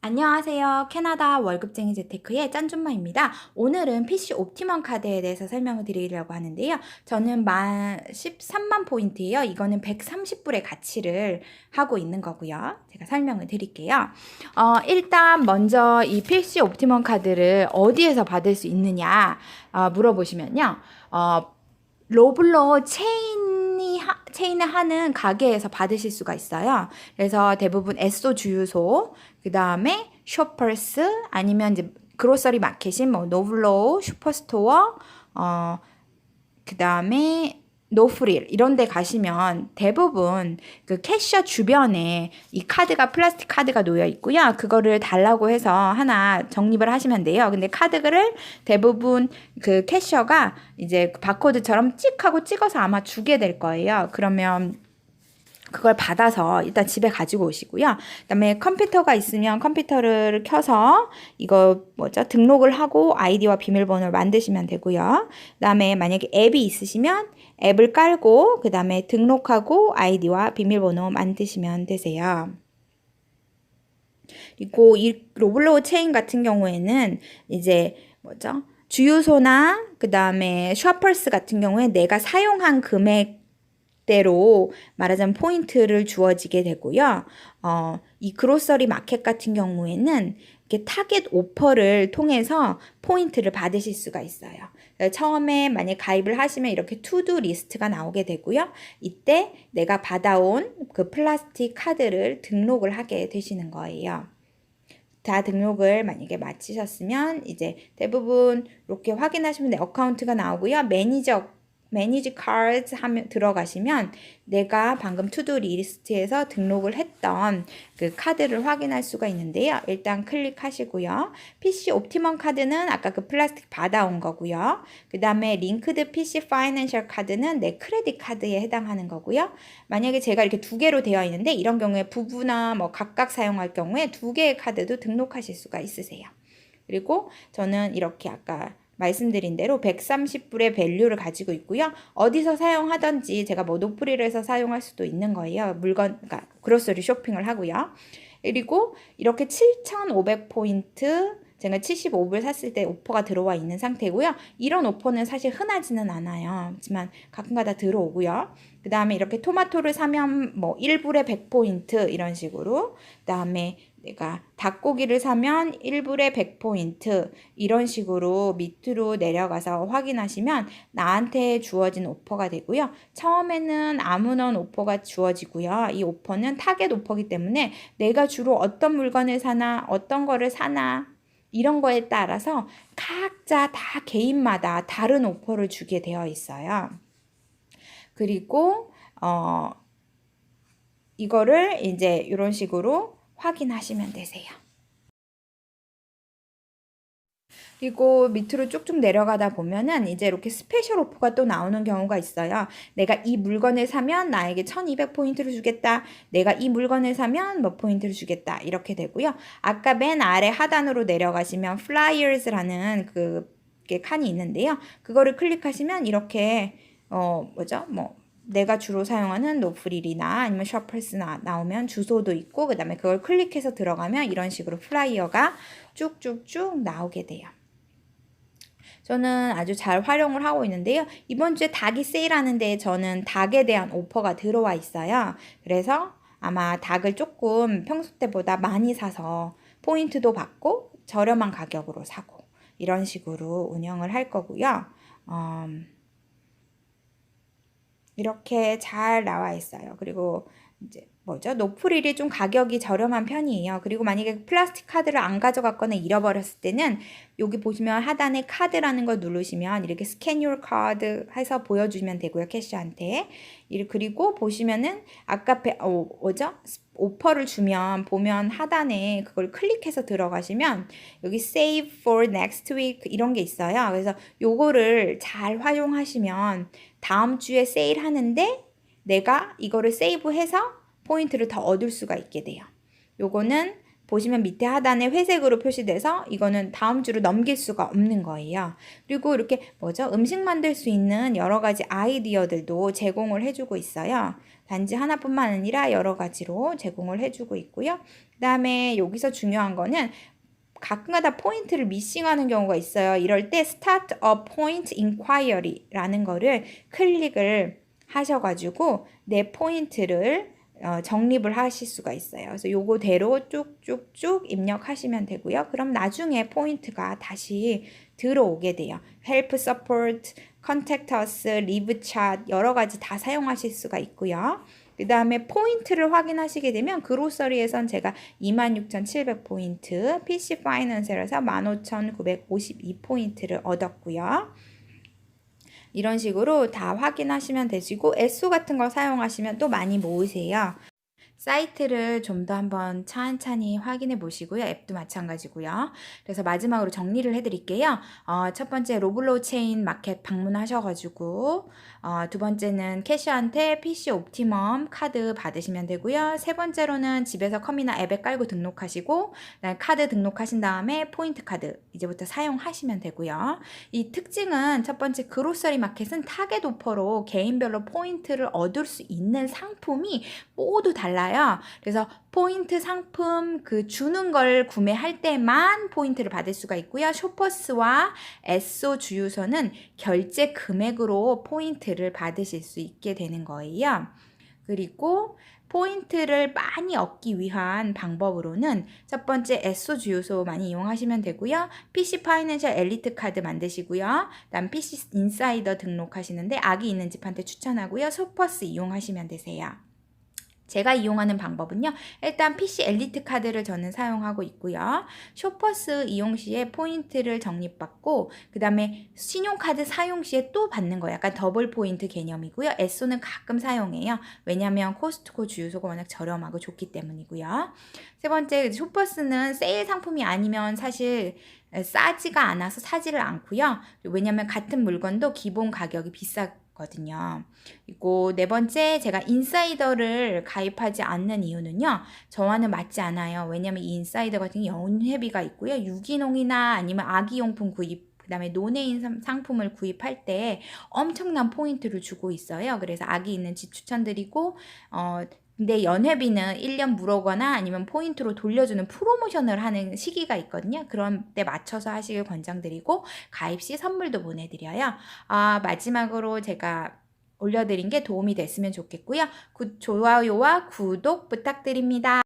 안녕하세요. 캐나다 월급쟁이 재테크의 짠준마입니다. 오늘은 PC 옵티멈 카드에 대해서 설명을 드리려고 하는데요. 저는 만 13만 포인트예요. 이거는 130불의 가치를 하고 있는 거고요. 제가 설명을 드릴게요. 어, 일단 먼저 이 PC 옵티멈 카드를 어디에서 받을 수 있느냐 어, 물어보시면요. 어, 로블로 체인이 하, 체인을 하는 가게에서 받으실 수가 있어요. 그래서 대부분 에소 주유소, 그 다음에 쇼퍼스 아니면 이제 그로서리 마켓인 뭐 노블로, 슈퍼스토어, 어, 그 다음에 노프릴 이런 데 가시면 대부분 그 캐셔 주변에 이 카드가 플라스틱 카드가 놓여 있고요. 그거를 달라고 해서 하나 정립을 하시면 돼요. 근데 카드를 대부분 그 캐셔가 이제 바코드처럼 찍 하고 찍어서 아마 주게 될 거예요. 그러면 그걸 받아서 일단 집에 가지고 오시고요. 그다음에 컴퓨터가 있으면 컴퓨터를 켜서 이거 뭐죠? 등록을 하고 아이디와 비밀번호를 만드시면 되고요. 그다음에 만약에 앱이 있으시면 앱을 깔고 그다음에 등록하고 아이디와 비밀번호 만드시면 되세요. 그리고 이 로블로 체인 같은 경우에는 이제 뭐죠? 주유소나 그 다음에 셔퍼스 같은 경우에 내가 사용한 금액 대로 말하자면 포인트를 주어지게 되고요. 어, 이 그로서리 마켓 같은 경우에는 이렇게 타겟 오퍼를 통해서 포인트를 받으실 수가 있어요. 처음에 만약 가입을 하시면 이렇게 투두 리스트가 나오게 되고요. 이때 내가 받아온 그 플라스틱 카드를 등록을 하게 되시는 거예요. 다 등록을 만약에 마치셨으면 이제 대부분 이렇게 확인하시면 내 어카운트가 나오고요. 매니저 매니지 카드 하면 들어가시면 내가 방금 투두 리스트에서 등록을 했던 그 카드를 확인할 수가 있는데요. 일단 클릭하시고요. PC 옵티멈 카드는 아까 그 플라스틱 받아온 거고요. 그 다음에 링크드 PC 파이낸셜 카드는 내 크레딧 카드에 해당하는 거고요. 만약에 제가 이렇게 두 개로 되어 있는데 이런 경우에 부부나 뭐 각각 사용할 경우에 두 개의 카드도 등록하실 수가 있으세요. 그리고 저는 이렇게 아까 말씀드린 대로 130불의 밸류를 가지고 있고요. 어디서 사용하든지 제가 뭐 노프리를 해서 사용할 수도 있는 거예요. 물건, 그러니까 그로서리 쇼핑을 하고요. 그리고 이렇게 7,500포인트 제가 75불 샀을 때 오퍼가 들어와 있는 상태고요. 이런 오퍼는 사실 흔하지는 않아요. 하지만 가끔가다 들어오고요. 그 다음에 이렇게 토마토를 사면 뭐 1불에 100포인트 이런 식으로 그 다음에 내가 닭고기를 사면 1불에 100포인트 이런 식으로 밑으로 내려가서 확인하시면 나한테 주어진 오퍼가 되고요. 처음에는 아무런 오퍼가 주어지고요. 이 오퍼는 타겟 오퍼기 때문에 내가 주로 어떤 물건을 사나 어떤 거를 사나 이런 거에 따라서 각자 다 개인마다 다른 오퍼를 주게 되어 있어요. 그리고 어 이거를 이제 이런 식으로 확인하시면 되세요. 그리고 밑으로 쭉쭉 내려가다 보면은 이제 이렇게 스페셜 오퍼가 또 나오는 경우가 있어요. 내가 이 물건을 사면 나에게 1200포인트를 주겠다. 내가 이 물건을 사면 몇 포인트를 주겠다. 이렇게 되고요. 아까 맨 아래 하단으로 내려가시면 flyers라는 그 칸이 있는데요. 그거를 클릭하시면 이렇게 어 뭐죠? 뭐 내가 주로 사용하는 노프릴이나 아니면 셔플스나 나오면 주소도 있고 그 다음에 그걸 클릭해서 들어가면 이런 식으로 플라이어가 쭉쭉쭉 나오게 돼요. 저는 아주 잘 활용을 하고 있는데요. 이번 주에 닭이 세일하는데 저는 닭에 대한 오퍼가 들어와 있어요. 그래서 아마 닭을 조금 평소 때보다 많이 사서 포인트도 받고 저렴한 가격으로 사고 이런 식으로 운영을 할 거고요. 음, 이렇게 잘 나와 있어요. 그리고 이제 뭐죠? 노프릴이 좀 가격이 저렴한 편이에요. 그리고 만약에 플라스틱 카드를 안 가져갔거나 잃어버렸을 때는 여기 보시면 하단에 카드라는 걸 누르시면 이렇게 스캔 유 카드 해서 보여주면 되고요. 캐시한테. 그리고 보시면은 아까 배, 어, 뭐죠? 오퍼를 주면 보면 하단에 그걸 클릭해서 들어가시면 여기 save for next week 이런 게 있어요. 그래서 요거를 잘 활용하시면 다음 주에 세일 하는데 내가 이거를 세이브해서 포인트를 더 얻을 수가 있게 돼요. 요거는 보시면 밑에 하단에 회색으로 표시돼서 이거는 다음 주로 넘길 수가 없는 거예요. 그리고 이렇게 뭐죠? 음식 만들 수 있는 여러 가지 아이디어들도 제공을 해주고 있어요. 단지 하나뿐만 아니라 여러 가지로 제공을 해주고 있고요. 그 다음에 여기서 중요한 거는 가끔가다 포인트를 미싱하는 경우가 있어요. 이럴 때 Start a Point Inquiry라는 거를 클릭을 하셔가지고 내 포인트를 어, 정립을 하실 수가 있어요. 그래서 요거대로 쭉쭉쭉 입력하시면 되고요. 그럼 나중에 포인트가 다시 들어오게 돼요. Support, Contact Us, Leave Chat 여러 가지 다 사용하실 수가 있고요. 그 다음에 포인트를 확인하시게 되면 그로서리에선 제가 26,700포인트, PC 파이낸스에서 15,952포인트를 얻었고요. 이런 식으로 다 확인하시면 되시고 에소 같은 거 사용하시면 또 많이 모으세요. 사이트를 좀 더 한번 찬찬히 확인해 보시고요. 앱도 마찬가지고요. 그래서 마지막으로 정리를 해드릴게요. 어, 첫 번째 로블로 체인 마켓 방문하셔가지고 어, 두 번째는 캐시한테 PC 옵티멈 카드 받으시면 되고요. 세 번째로는 집에서 컴이나 앱에 깔고 등록하시고 카드 등록하신 다음에 포인트 카드 이제부터 사용하시면 되고요. 이 특징은 첫 번째 그로서리 마켓은 타겟 오퍼로 개인별로 포인트를 얻을 수 있는 상품이 모두 달라요. 그래서 포인트 상품 그 주는 걸 구매할 때만 포인트를 받을 수가 있고요. 쇼퍼스와 에소 주유소는 결제 금액으로 포인트를 받으실 수 있게 되는 거예요. 그리고 포인트를 많이 얻기 위한 방법으로는 첫 번째 에소 주유소 많이 이용하시면 되고요. PC 파이낸셜 엘리트 카드 만드시고요. 그다음 PC 인사이더 등록하시는데 악이 있는 집한테 추천하고요. 소퍼스 이용하시면 되세요. 제가 이용하는 방법은요. 일단 PC 엘리트 카드를 저는 사용하고 있고요. 쇼퍼스 이용 시에 포인트를 적립받고 그 다음에 신용카드 사용 시에 또 받는 거예요. 약간 더블 포인트 개념이고요. 에소는 가끔 사용해요. 왜냐하면 코스트코 주유소가 워낙 저렴하고 좋기 때문이고요. 세 번째 쇼퍼스는 세일 상품이 아니면 사실 싸지가 않아서 사지를 않고요. 왜냐하면 같은 물건도 기본 가격이 비싸 거든요. 그리고 네 번째 제가 인사이더를 가입하지 않는 이유는요. 저와는 맞지 않아요. 왜냐면 이 인사이더 같은 게 연회비가 있고요. 유기농이나 아니면 아기용품 구입 그다음에 노네인 상품을 구입할 때 엄청난 포인트를 주고 있어요. 그래서 아기 있는 집 추천드리고 어 근데 연회비는 1년 무료거나 아니면 포인트로 돌려주는 프로모션을 하는 시기가 있거든요. 그런 때 맞춰서 하시길 권장드리고 가입 시 선물도 보내드려요. 아, 마지막으로 제가 올려드린 게 도움이 됐으면 좋겠고요. 구, 좋아요와 구독 부탁드립니다.